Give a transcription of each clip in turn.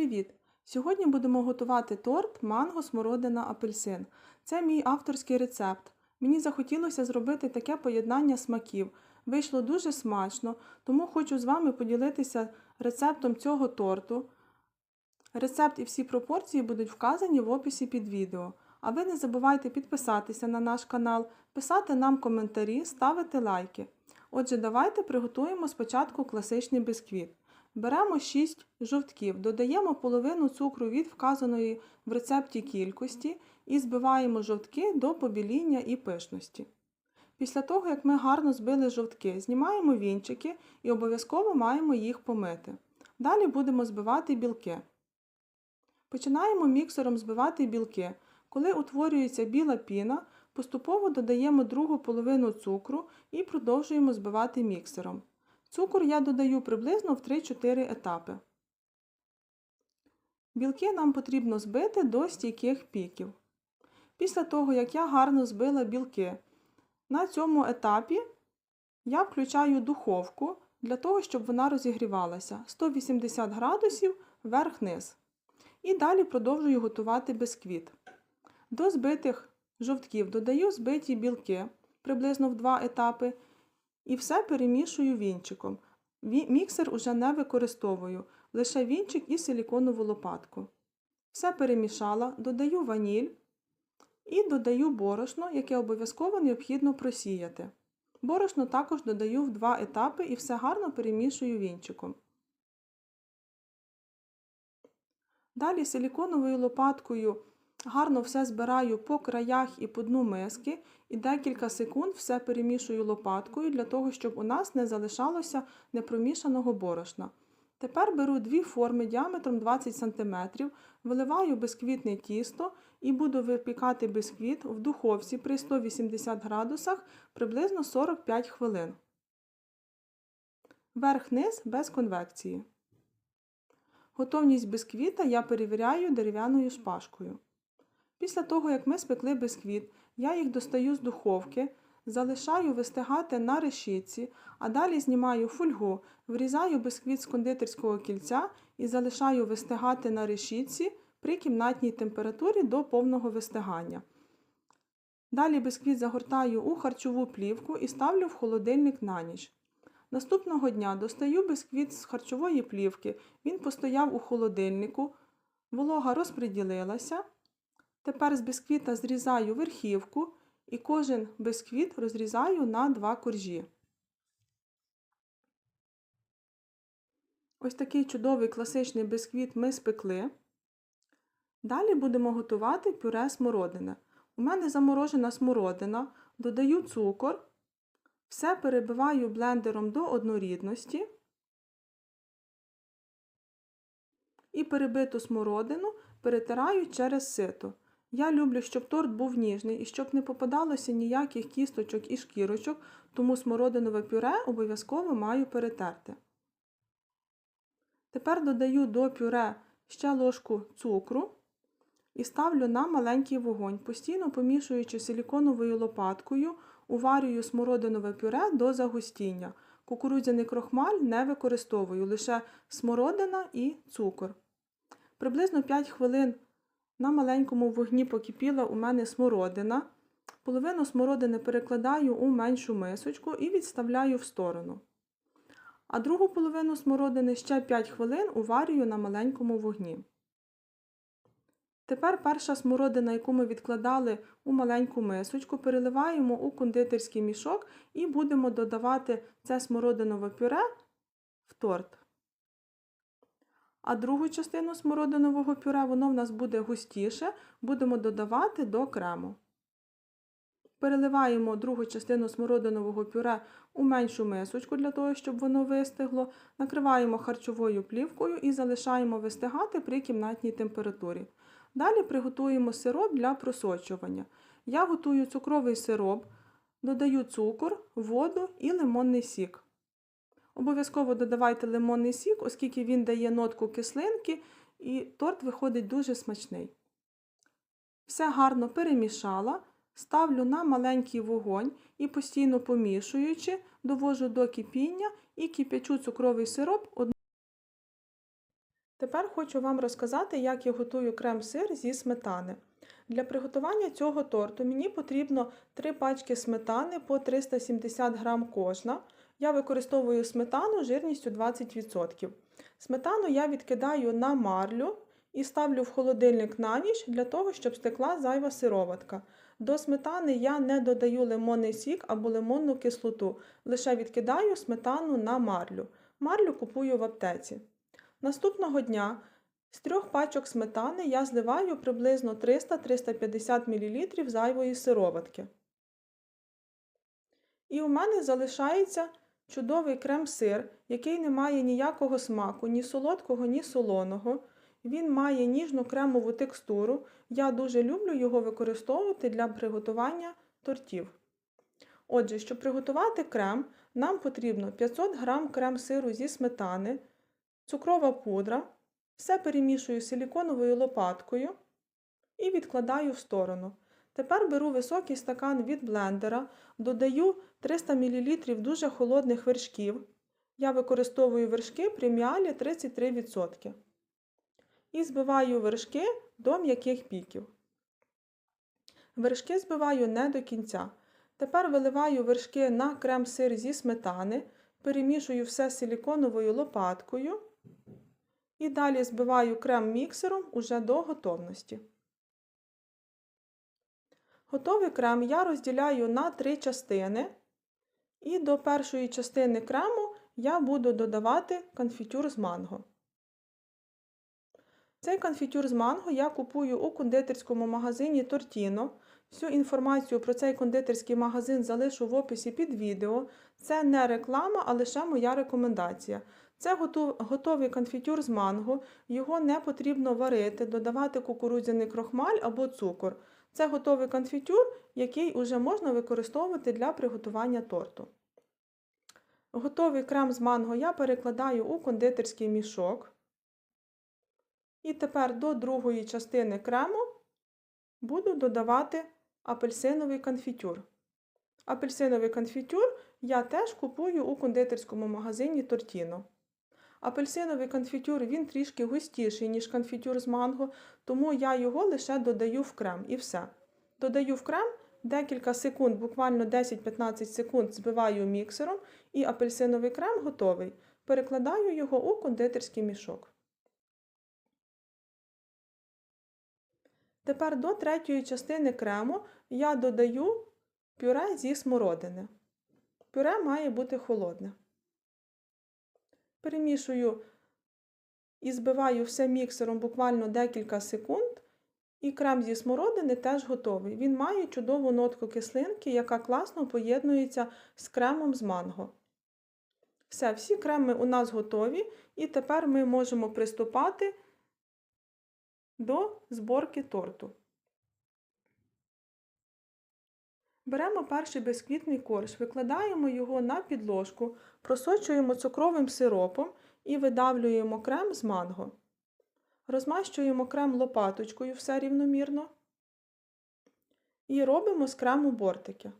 Привіт! Сьогодні будемо готувати торт манго, смородина, апельсин. Це мій авторський рецепт. Мені захотілося зробити таке поєднання смаків. Вийшло дуже смачно, тому хочу з вами поділитися рецептом цього торту. Рецепт і всі пропорції будуть вказані в описі під відео. А ви не забувайте підписатися на наш канал, писати нам коментарі, ставити лайки. Отже, давайте приготуємо спочатку класичний бисквіт. Беремо 6 жовтків, додаємо половину цукру від вказаної в рецепті кількості і збиваємо жовтки до побіління і пишності. Після того, як ми гарно збили жовтки, знімаємо вінчики і обов'язково маємо їх помити. Далі будемо збивати білки. Починаємо міксером збивати білки. Коли утворюється біла піна, поступово додаємо другу половину цукру і продовжуємо збивати міксером. Цукор я додаю приблизно в 3-4 етапи. Білки нам потрібно збити до стійких піків. Після того, як я гарно збила білки, на цьому етапі я включаю духовку для того, щоб вона розігрівалася 180 градусів вверх-низ. І далі продовжую готувати бисквіт. До збитих жовтків додаю збиті білки приблизно в 2 етапи. І все перемішую вінчиком. Міксер уже не використовую, лише вінчик і силіконову лопатку. Все перемішала, додаю ваніль і додаю борошно, яке обов'язково необхідно просіяти. Борошно також додаю в два етапи і все гарно перемішую вінчиком. Далі силіконовою лопаткою гарно все збираю по краях і по дну миски і декілька секунд все перемішую лопаткою для того, щоб у нас не залишалося непромішаного борошна. Тепер беру дві форми діаметром 20 см, виливаю бисквітне тісто і буду випікати бисквіт в духовці при 180 градусах приблизно 45 хвилин. Верх-низ без конвекції. Готовність бисквіта я перевіряю дерев'яною шпажкою. Після того, як ми спекли бисквіт, я їх достаю з духовки, залишаю вистигати на решітці, а далі знімаю фольгу, врізаю бисквіт з кондитерського кільця і залишаю вистигати на решітці при кімнатній температурі до повного вистигання. Далі бисквіт загортаю у харчову плівку і ставлю в холодильник на ніч. Наступного дня достаю бисквіт з харчової плівки, він постояв у холодильнику, волога розподілилася. Тепер з бисквіта зрізаю верхівку і кожен бисквіт розрізаю на два коржі. Ось такий чудовий класичний бисквіт ми спекли. Далі будемо готувати пюре смородини. У мене заморожена смородина, додаю цукор, все перебиваю блендером до однорідності і перебиту смородину перетираю через сито. Я люблю, щоб торт був ніжний і щоб не попадалося ніяких кісточок і шкірочок, тому смородинове пюре обов'язково маю перетерти. Тепер додаю до пюре ще ложку цукру і ставлю на маленький вогонь, постійно помішуючи силіконовою лопаткою, уварюю смородинове пюре до загустіння. Кукурудзяний крохмаль не використовую, лише смородина і цукор. Приблизно 5 хвилин на маленькому вогні покипіла у мене смородина. Половину смородини перекладаю у меншу мисочку і відставляю в сторону. А другу половину смородини ще 5 хвилин уварюю на маленькому вогні. Тепер перша смородина, яку ми відкладали у маленьку мисочку, переливаємо у кондитерський мішок і будемо додавати це смородинове пюре в торт. А другу частину смородинового пюре, воно в нас буде густіше, будемо додавати до крему. Переливаємо другу частину смородинового пюре у меншу мисочку для того, щоб воно вистигло. Накриваємо харчовою плівкою і залишаємо вистигати при кімнатній температурі. Далі приготуємо сироп для просочування. Я готую цукровий сироп, додаю цукор, воду і лимонний сік. Обов'язково додавайте лимонний сік, оскільки він дає нотку кислинки, і торт виходить дуже смачний. Все гарно перемішала, ставлю на маленький вогонь і постійно помішуючи, довожу до кипіння і кип'ячу цукровий сироп. Тепер хочу вам розказати, як я готую крем-сир зі сметани. Для приготування цього торту мені потрібно 3 пачки сметани по 370 г кожна. Я використовую сметану жирністю 20%. Сметану я відкидаю на марлю і ставлю в холодильник на ніч для того, щоб стекла зайва сироватка. До сметани я не додаю лимонний сік або лимонну кислоту, лише відкидаю сметану на марлю. Марлю купую в аптеці. Наступного дня з трьох пачок сметани я зливаю приблизно 300-350 мл зайвої сироватки. І у мене залишається чудовий крем-сир, який не має ніякого смаку, ні солодкого, ні солоного. Він має ніжну кремову текстуру. Я дуже люблю його використовувати для приготування тортів. Отже, щоб приготувати крем, нам потрібно 500 г крем-сиру зі сметани, цукрова пудра. Все перемішую силіконовою лопаткою і відкладаю в сторону. Тепер беру високий стакан від блендера, додаю 300 мл дуже холодних вершків. Я використовую вершки преміалі 33%. І збиваю вершки до м'яких піків. Вершки збиваю не до кінця. Тепер виливаю вершки на крем-сир зі сметани, перемішую все силіконовою лопаткою. І далі збиваю крем міксером уже до готовності. Готовий крем я розділяю на три частини. І до першої частини крему я буду додавати конфітюр з манго. Цей конфітюр з манго я купую у кондитерському магазині Тортіно. Всю інформацію про цей кондитерський магазин залишу в описі під відео. Це не реклама, а лише моя рекомендація. Це готовий конфітюр з манго, його не потрібно варити, додавати кукурудзяний крохмаль або цукор. Це готовий конфітюр, який вже можна використовувати для приготування торту. Готовий крем з манго я перекладаю у кондитерський мішок. І тепер до другої частини крему буду додавати апельсиновий конфітюр. Апельсиновий конфітюр я теж купую у кондитерському магазині Тортіно. Апельсиновий конфітюр він трішки густіший, ніж конфітюр з манго, тому я його лише додаю в крем і все. Додаю в крем декілька секунд, буквально 10-15 секунд збиваю міксером, і апельсиновий крем готовий. Перекладаю його у кондитерський мішок. Тепер до третьої частини крему я додаю пюре зі смородини. Пюре має бути холодне. Перемішую і збиваю все міксером буквально декілька секунд. І крем зі смородини теж готовий. Він має чудову нотку кислинки, яка класно поєднується з кремом з манго. Все, всі креми у нас готові, і тепер ми можемо приступати до зборки торту. Беремо перший безквітний корж, викладаємо його на підложку, просочуємо цукровим сиропом і видавлюємо крем з манго. Розмащуємо крем лопаточкою все рівномірно. І робимо з крему бортики.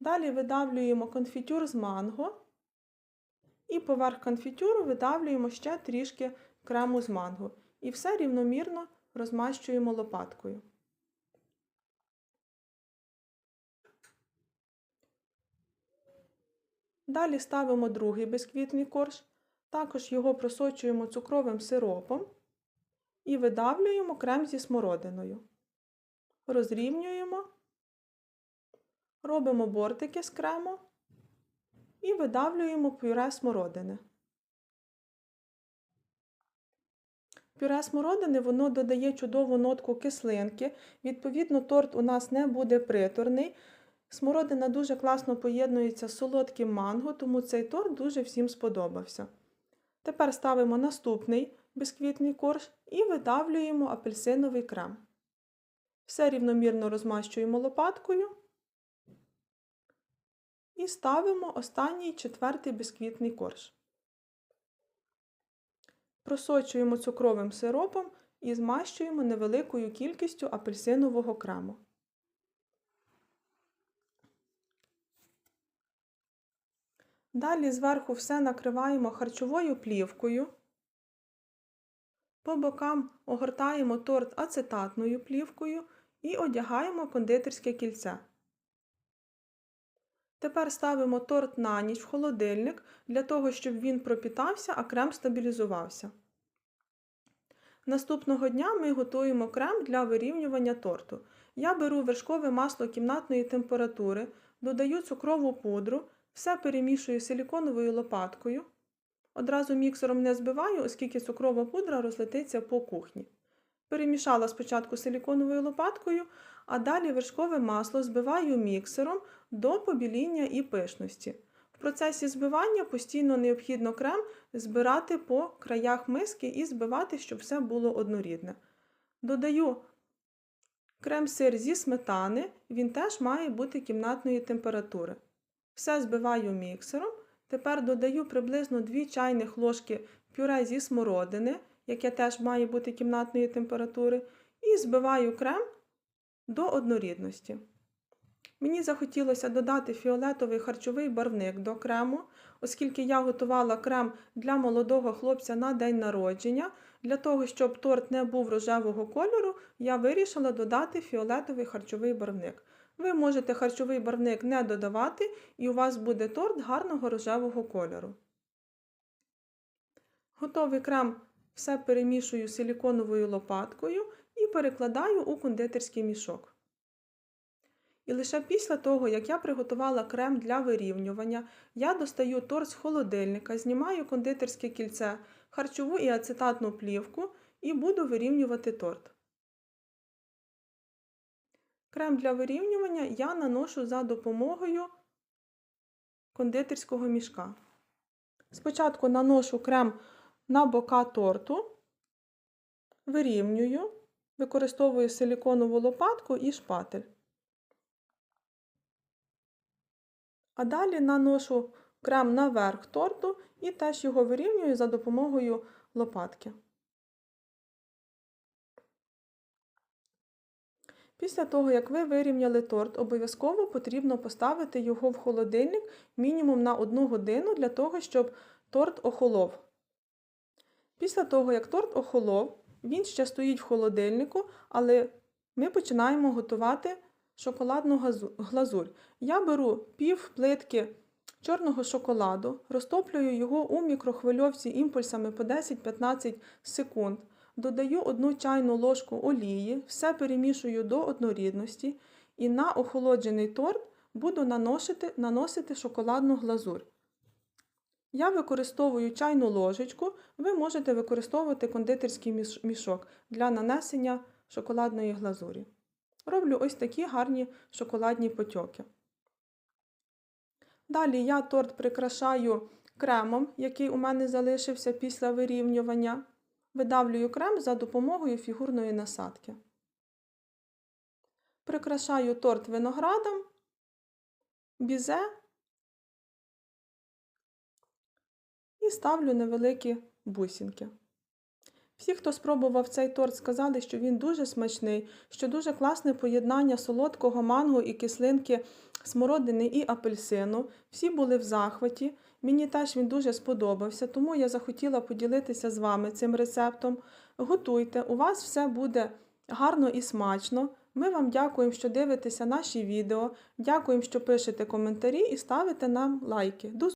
Далі видавлюємо конфітюр з манго. І поверх конфітюру видавлюємо ще трішки крему з манго. І все рівномірно розмащуємо лопаткою. Далі ставимо другий безквітний корж, також його просочуємо цукровим сиропом і видавлюємо крем зі смородиною. Розрівнюємо, робимо бортики з крему і видавлюємо пюре смородини. Пюре смородини воно додає чудову нотку кислинки, відповідно, торт у нас не буде приторний. Смородина дуже класно поєднується з солодким манго, тому цей торт дуже всім сподобався. Тепер ставимо наступний бісквітний корж і видавлюємо апельсиновий крем. Все рівномірно розмащуємо лопаткою і ставимо останній четвертий бісквітний корж. Просочуємо цукровим сиропом і змащуємо невеликою кількістю апельсинового крему. Далі зверху все накриваємо харчовою плівкою. По бокам огортаємо торт ацетатною плівкою і одягаємо кондитерське кільце. Тепер ставимо торт на ніч в холодильник для того, щоб він пропітався, а крем стабілізувався. Наступного дня ми готуємо крем для вирівнювання торту. Я беру вершкове масло кімнатної температури, додаю цукрову пудру, все перемішую силіконовою лопаткою. Одразу міксером не збиваю, оскільки цукрова пудра розлетиться по кухні. Перемішала спочатку силіконовою лопаткою, а далі вершкове масло збиваю міксером до побіління і пишності. В процесі збивання постійно необхідно крем збирати по краях миски і збивати, щоб все було однорідне. Додаю крем-сир зі сметани, він теж має бути кімнатної температури. Все збиваю міксером. Тепер додаю приблизно 2 чайних ложки пюре зі смородини, яке теж має бути кімнатної температури, і збиваю крем до однорідності. Мені захотілося додати фіолетовий харчовий барвник до крему, оскільки я готувала крем для молодого хлопця на день народження. Для того, щоб торт не був рожевого кольору, я вирішила додати фіолетовий харчовий барвник. Ви можете харчовий барвник не додавати, і у вас буде торт гарного рожевого кольору. Готовий крем все перемішую силіконовою лопаткою і перекладаю у кондитерський мішок. І лише після того, як я приготувала крем для вирівнювання, я достаю торт з холодильника, знімаю кондитерське кільце, харчову і ацетатну плівку і буду вирівнювати торт. Крем для вирівнювання я наношу за допомогою кондитерського мішка. Спочатку наношу крем на бока торту, вирівнюю, використовую силіконову лопатку і шпатель. А далі наношу крем на верх торту і теж його вирівнюю за допомогою лопатки. Після того, як ви вирівняли торт, обов'язково потрібно поставити його в холодильник мінімум на 1 годину для того, щоб торт охолов. Після того, як торт охолов, він ще стоїть в холодильнику, але ми починаємо готувати шоколадну глазурь. Я беру пів плитки чорного шоколаду, розтоплюю його у мікрохвильовці імпульсами по 10-15 секунд. Додаю 1 чайну ложку олії, все перемішую до однорідності і на охолоджений торт буду наносити, наносити шоколадну глазурь. Я використовую чайну ложечку, ви можете використовувати кондитерський мішок для нанесення шоколадної глазурі. Роблю ось такі гарні шоколадні потьоки. Далі я торт прикрашаю кремом, який у мене залишився після вирівнювання. Видавлюю крем за допомогою фігурної насадки. Прикрашаю торт виноградом, бізе і ставлю невеликі бусинки. Всі, хто спробував цей торт, сказали, що він дуже смачний, що дуже класне поєднання солодкого манго і кислинки смородини і апельсину. Всі були в захваті. Мені теж він дуже сподобався, тому я захотіла поділитися з вами цим рецептом. Готуйте, у вас все буде гарно і смачно. Ми вам дякуємо, що дивитеся наші відео. Дякуємо, що пишете коментарі і ставите нам лайки.